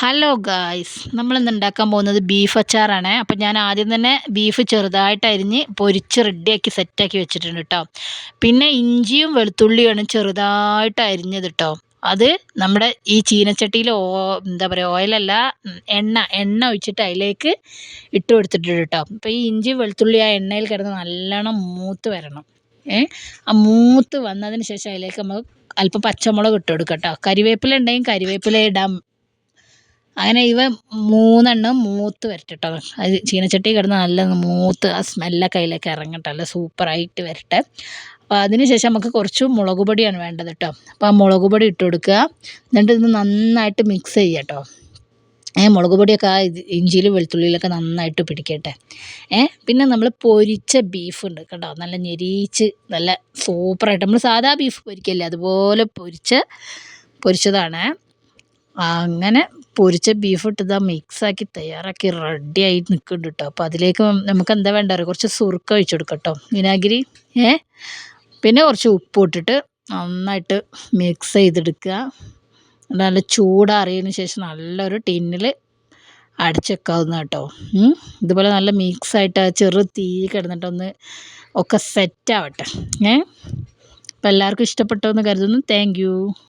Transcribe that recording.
Hello guys നമ്മളിന്ന് ഉണ്ടാക്കാൻ പോകുന്നത് ബീഫ് അച്ചാറാണ്. അപ്പം ഞാൻ ആദ്യം തന്നെ ബീഫ് ചെറുതായിട്ട് അരിഞ്ഞ് പൊരിച്ച് റെഡിയാക്കി സെറ്റാക്കി വെച്ചിട്ടുണ്ട് കേട്ടോ പിന്നെ ഇഞ്ചിയും വെളുത്തുള്ളിയാണ് ചെറുതായിട്ട് അരിഞ്ഞത് കേട്ടോ അത് നമ്മുടെ ഈ ചീനച്ചട്ടിയിൽ ഓ എന്താ പറയുക ഓയിലല്ല എണ്ണ എണ്ണ ഒഴിച്ചിട്ട് അതിലേക്ക് ഇട്ട് കൊടുത്തിട്ടുണ്ട് കേട്ടോ അപ്പോൾ ഈ ഇഞ്ചി വെളുത്തുള്ളി ആ എണ്ണയിൽ കിടന്ന് നല്ലോണം മൂത്ത് വരണം. ഏ ആ മൂത്ത് വന്നതിന് ശേഷം അതിലേക്ക് നമുക്ക് അല്പം പച്ചമുളക് ഇട്ട് കൊടുക്കാം കേട്ടോ കരിവേപ്പില ഉണ്ടെങ്കിൽ കരിവേപ്പില ഇടാം. അങ്ങനെ ഇവ മൂന്നെണ്ണം മൂത്ത് വരട്ടെ അത് ചീനച്ചട്ടി കിടന്ന് നല്ല മൂത്ത് ആ സ്മെല്ലൊക്കെ അതിലേക്ക് ഇറങ്ങട്ടെ നല്ല സൂപ്പറായിട്ട് വരട്ടെ. അപ്പോൾ അതിന് ശേഷം നമുക്ക് കുറച്ച് മുളക് പൊടിയാണ് വേണ്ടത് കേട്ടോ. അപ്പോൾ ആ മുളക് പൊടി ഇട്ട് കൊടുക്കുക. എന്നിട്ട് ഇത് നന്നായിട്ട് മിക്സ് ചെയ്യുക കേട്ടോ ഏ മുളക് പൊടിയൊക്കെ ആ ഇഞ്ചിയിലും വെളുത്തുള്ളിയിലൊക്കെ നന്നായിട്ട് പിടിക്കട്ടെ. ഏഹ് പിന്നെ നമ്മൾ പൊരിച്ച ബീഫ് ഉണ്ട് കേട്ടോ. നല്ല ഞെരിച്ച് നല്ല സൂപ്പറായിട്ട്. നമ്മൾ സാധാ ബീഫ് പൊരിക്കല്ലേ? അതുപോലെ പൊരിച്ച പൊരിച്ചതാണ്. അങ്ങനെ പൊരിച്ച ബീഫ് ഇട്ടത് മിക്സാക്കി തയ്യാറാക്കി റെഡി ആയി നിൽക്കുന്നുണ്ട് കേട്ടോ അപ്പോൾ അതിലേക്ക് നമുക്ക് എന്താ വേണ്ട അറിയാം? കുറച്ച് സുറുക്ക ഒഴിച്ചു കൊടുക്കാം കേട്ടോ വിനാഗിരി ഏ? പിന്നെ കുറച്ച് ഉപ്പ് ഇട്ടിട്ട് നന്നായിട്ട് മിക്സ് ചെയ്തെടുക്കുക. നല്ല ചൂടാറിയതിന് ശേഷം നല്ലൊരു ടിന്നിൽ അടിച്ചെക്കാവുന്ന കേട്ടോ ഇതുപോലെ നല്ല മിക്സായിട്ട് ചെറു തീ കിടന്നിട്ടൊന്ന് ഒക്കെ സെറ്റാവട്ടെ ഏ? അപ്പോൾ എല്ലാവർക്കും ഇഷ്ടപ്പെട്ടോ എന്ന് കരുതുന്നു. താങ്ക്